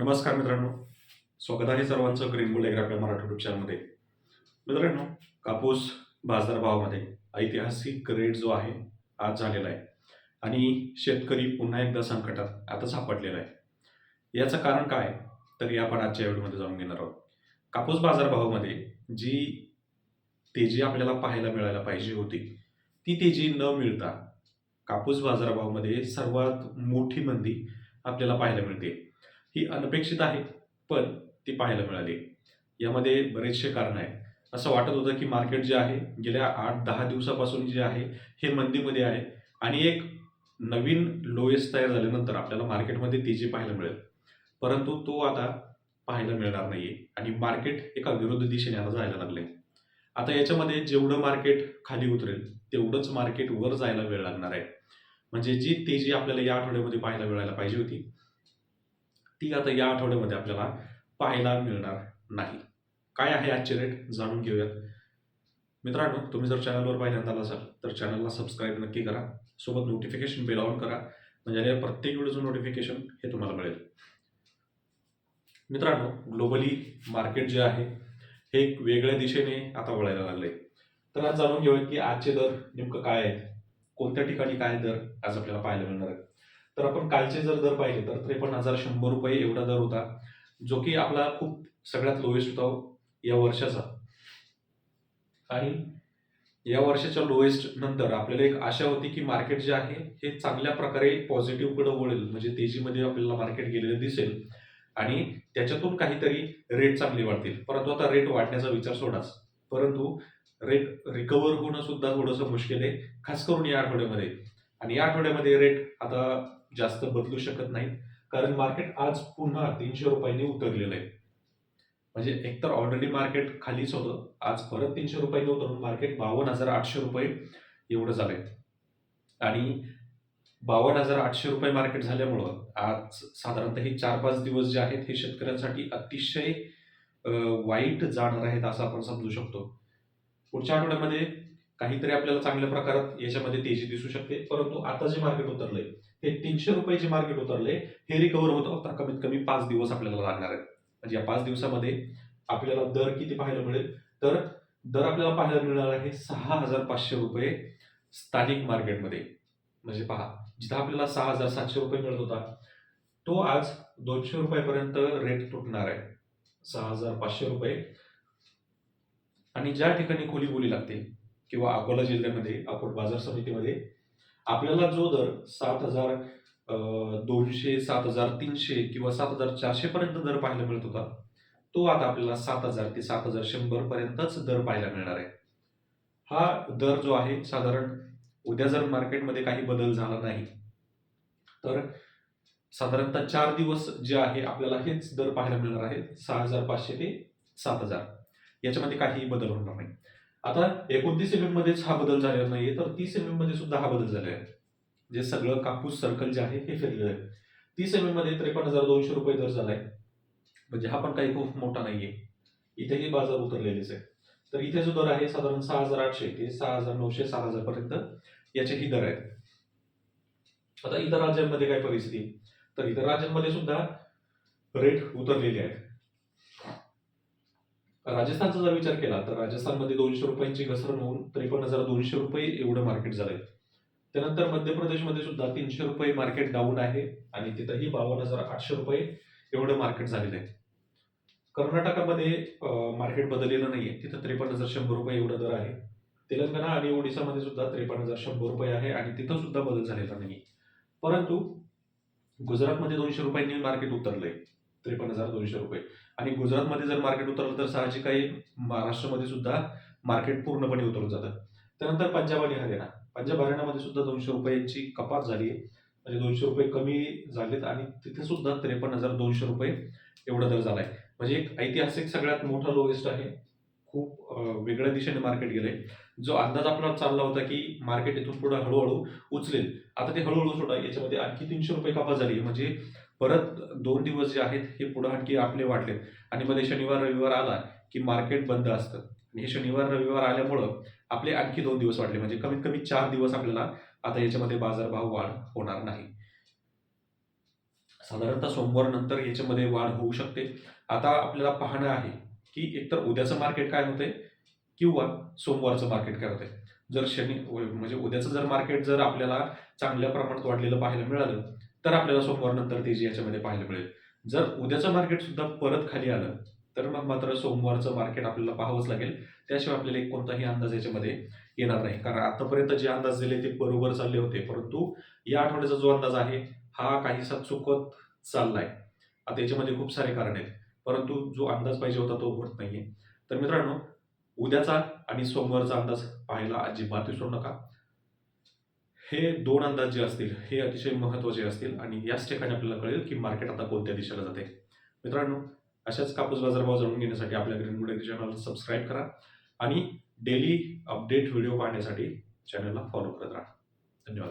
नमस्कार मित्रांनो. स्वागत आहे सर्वांचं ग्रीन बुल आपल्या मराठी युट्यूब चॅनलमध्ये मित्रांनो कापूस बाजारभावामध्ये ऐतिहासिक रेट जो आहे आज झालेला आहे. आणि शेतकरी पुन्हा एकदा संकटात आता सापडलेला आहे. याचं कारण काय? तर आपण आजच्या व्हिडिओमध्ये जाणून घेणार आहोत. कापूस बाजारभावामध्ये जी तेजी आपल्याला पाहायला मिळायला पाहिजे होती ती तेजी न मिळता कापूस बाजारभावामध्ये सर्वात मोठी मंदी आपल्याला पाहायला मिळते. ही अनपेक्षित आहे पण ती पाहायला मिळाली. यामध्ये बरेचसे कारण आहेत. असं वाटत होतं की मार्केट जे आहे गेल्या आठ दहा दिवसापासून जे आहे हे मंदीमध्ये आहे आणि एक नवीन लोएस्ट तयार झाल्यानंतर आपल्याला मार्केटमध्ये तेजी पाहायला मिळेल. परंतु तो आता पाहायला मिळणार नाही आणि मार्केट एका विरुद्ध दिशेने आता जायला लागले आता याच्यामध्ये जेवढं मार्केट खाली उतरेल तेवढंच मार्केट वर जायला वेळ लागणार आहे. म्हणजे जी तेजी आपल्याला या आठवड्यामध्ये पाहायला मिळायला पाहिजे होती ती आता या आठवड्यामध्ये आपल्याला पाहायला मिळणार नाही. काय आहे आजचे रेट जाणून घेऊयात. मित्रांनो तुम्ही जर चॅनलवर पहिल्यांदा असाल तर चॅनलला सबस्क्राईब नक्की करा. सोबत नोटिफिकेशन बेल ऑन करा. म्हणजे प्रत्येक वेळेचं नोटिफिकेशन हे तुम्हाला मिळेल. मित्रांनो ग्लोबली मार्केट जे आहे हे एक वेगळ्या दिशेने आता वळायला लागले तर आज जाणून घेऊयात की आजचे दर नेमकं काय आहेत? कोणत्या ठिकाणी काय दर आज आपल्याला पाहायला मिळणार आहेत? तर आपण कालचे जर दर पाहिले तर त्रेपन्न हजार शंभर रुपये एवढा दर होता जो की आपला खूप सगळ्यात लोएस्ट होता हो, या वर्षाचा. आणि या वर्षाच्या लोएस्ट नंतर आपल्याला एक आशा होती की मार्केट जे आहे हे चांगल्या प्रकारे पॉझिटिव्हकडे वळेल म्हणजे तेजीमध्ये आपल्याला मार्केट गेलेलं दिसेल आणि त्याच्यातून काहीतरी रेट चांगले वाढतील. परंतु आता रेट वाढण्याचा विचार सोडाच. परंतु रेट रिकवर होणं सुद्धा थोडंसं मुश्किल आहे खास करून या आठवड्यामध्ये. आणि या आठवड्यामध्ये रेट आता जास्त बदलू शकत नाहीत. कारण मार्केट आज पुन्हा तीनशे रुपयांनी उतरलेलं आहे. म्हणजे एकतर ऑलरेडी मार्केट खालीच होतं. आज परत तीनशे रुपयांनी उतरून मार्केट बावन्न हजार आठशे रुपये एवढं झालंय. आणि बावन्न हजार आठशे रुपये मार्केट झाल्यामुळं आज साधारणतः हे चार पाच दिवस जे आहेत हे शेतकऱ्यांसाठी अतिशय वाईट जाणार आहेत असं आपण समजू शकतो. पुढच्या आठवड्यामध्ये काहीतरी आपल्याला चांगल्या प्रकारात याच्यामध्ये तेजी दिसू शकते. परंतु आता जे मार्केट उतरलंय हे तीनशे रुपये जे मार्केट उतरले हे रिकव्हर होत होता. कमीत कमी पाच दिवस आपल्याला लागणार आहेत. म्हणजे या पाच दिवसामध्ये आपल्याला दर किती पाहायला मिळेल? तर दर आपल्याला पाहायला मिळणार आहे सहा हजार पाचशे रुपये स्थानिक मार्केटमध्ये. म्हणजे पहा जिथं आपल्याला सहा हजार सातशे रुपये मिळत होता तो आज दोनशे रुपयापर्यंत रेट तुटणार आहे. सहा हजार पाचशे रुपये. आणि ज्या ठिकाणी खोली बोली लागते किंवा अकोला जिल्ह्यामध्ये अकोट बाजार समितीमध्ये आपल्याला जो दर सात हजार दोनशे सात हजार तीनशे किंवा सात हजार चारशे पर्यंत दर पाहायला मिळत होता तो आता आपल्याला सात हजार ते सात हजार शंभर पर्यंतच दर पाहायला मिळणार आहे. हा दर जो आहे साधारण उद्या जर मार्केटमध्ये काही बदल झाला नाही तर साधारणतः चार दिवस जे आहे आपल्याला हेच दर पाहायला मिळणार आहेत सहा हजार पाचशे ते सात हजार. याच्यामध्ये काहीही बदल होणार नाही. आता एकोणतीस एम मध्येच हा बदल झालेला नाहीये तर तीस एममध्ये सुद्धा हा बदल झाला आहे. जे सगळं कापूस सर्कल जे आहे हे फिरलेलं आहे. तीस एममध्ये त्रेपन्न हजार दोनशे रुपये दर झालाय. म्हणजे हा पण काही खूप मोठा नाहीये. इथेही बाजार उतरलेलेच आहे. तर इथे जो दर आहे साधारण सहा हजार आठशे ते सहा हजार नऊशे सात हजार पर्यंत याचेही दर आहेत. आता इतर राज्यांमध्ये काय परिस्थिती? तर इतर राज्यांमध्ये सुद्धा रेट उतरलेले आहेत. राजस्थानचा जर विचार केला तर राजस्थानमध्ये दोनशे रुपयांची घसरण होऊन त्रेपन्न हजार दोनशे रुपये एवढं मार्केट झालंय. त्यानंतर मध्य प्रदेशमध्ये सुद्धा तीनशे रुपये मार्केट डाऊन आहे आणि तिथंही बावन्न हजार आठशे रुपये एवढं मार्केट झालेलं आहे. कर्नाटकामध्ये मार्केट बदललेलं नाहीये. तिथं त्रेपन्न हजार शंभर रुपये एवढं दर आहे. तेलंगणा आणि ओडिसामध्ये सुद्धा त्रेपन्न हजार शंभर रुपये आहे आणि तिथं सुद्धा बदल झालेला नाही परंतु गुजरातमध्ये दोनशे रुपयांनी मार्केट उतरलंय. त्रेपन्न हजार दोनशे रुपये. आणि गुजरातमध्ये जर मार्केट उतरलं तर साहजिक काही महाराष्ट्रामध्ये सुद्धा मार्केट पूर्णपणे उतरून जातं. त्यानंतर पंजाब आणि हरियाणा. पंजाब हरियाणामध्ये सुद्धा दोनशे रुपयांची कपात झाली आहे म्हणजे दोनशे रुपये कमी झालेत आणि तिथे सुद्धा त्रेपन्न हजार दोनशे रुपये एवढा दर झाला आहे म्हणजे एक ऐतिहासिक सगळ्यात मोठा लोएस्ट आहे. खूप वेगळ्या दिशेने मार्केट गेलंय. जो अंदाज आपला चालला होता की मार्केट इथून पुढे हळूहळू उचलेल. आता ते हळूहळू सोडा याच्यामध्ये आणखी तीनशे रुपये कपात झाली म्हणजे परत दोन दिवस जे आहेत हे पुढे आणखी आपले वाढले आणि मध्ये शनिवार रविवार आला की मार्केट बंद असतं. आणि हे शनिवार रविवार आल्यामुळं आपले आणखी दोन दिवस वाढले म्हणजे कमीत कमी चार दिवस आपल्याला आता याच्यामध्ये बाजारभाव वाढ होणार नाही. साधारणतः सोमवार नंतर याच्यामध्ये वाढ होऊ शकते. आता आपल्याला पाहणं आहे की एकतर उद्याचं मार्केट काय होतंय किंवा सोमवारचं मार्केट काय होतंय. जर शनी म्हणजे उद्याचं जर मार्केट जर आपल्याला चांगल्या प्रमाणात वाढलेलं पाहायला मिळालं तर आपल्याला सोमवार नंतर तेजी याच्यामध्ये पाहायला मिळेल. जर उद्याचं मार्केट सुद्धा परत खाली आलं तर मग मात्र सोमवारचं मार्केट आपल्याला पाहावंच लागेल. त्याशिवाय आपल्याला एक कोणताही अंदाज याच्यामध्ये येणार नाही. कारण आतापर्यंत जे अंदाज दिले ते बरोबर चालले होते. परंतु या आठवड्याचा जो अंदाज आहे हा काहीसा चुकत चाललाय. आता याच्यामध्ये खूप सारे कारण आहेत. परंतु जो अंदाज पाहिजे होता तो होत नाहीये. तर मित्रांनो उद्याचा आणि सोमवारचा अंदाज पाहायला अजिबात विसरू नका. हे दोन अंदाज जे असतील हे अतिशय महत्त्वाचे असतील आणि याच ठिकाणी आपल्याला कळेल की मार्केट आता कोणत्या दिशेला जाते. मित्रांनो अशाच कापूस बाजारभाव जाणून घेण्यासाठी आपल्या ग्रीन गुड चॅनलला सबस्क्राईब करा आणि डेली अपडेट व्हिडिओ पाहण्यासाठी चॅनलला फॉलो करत राहा. धन्यवाद.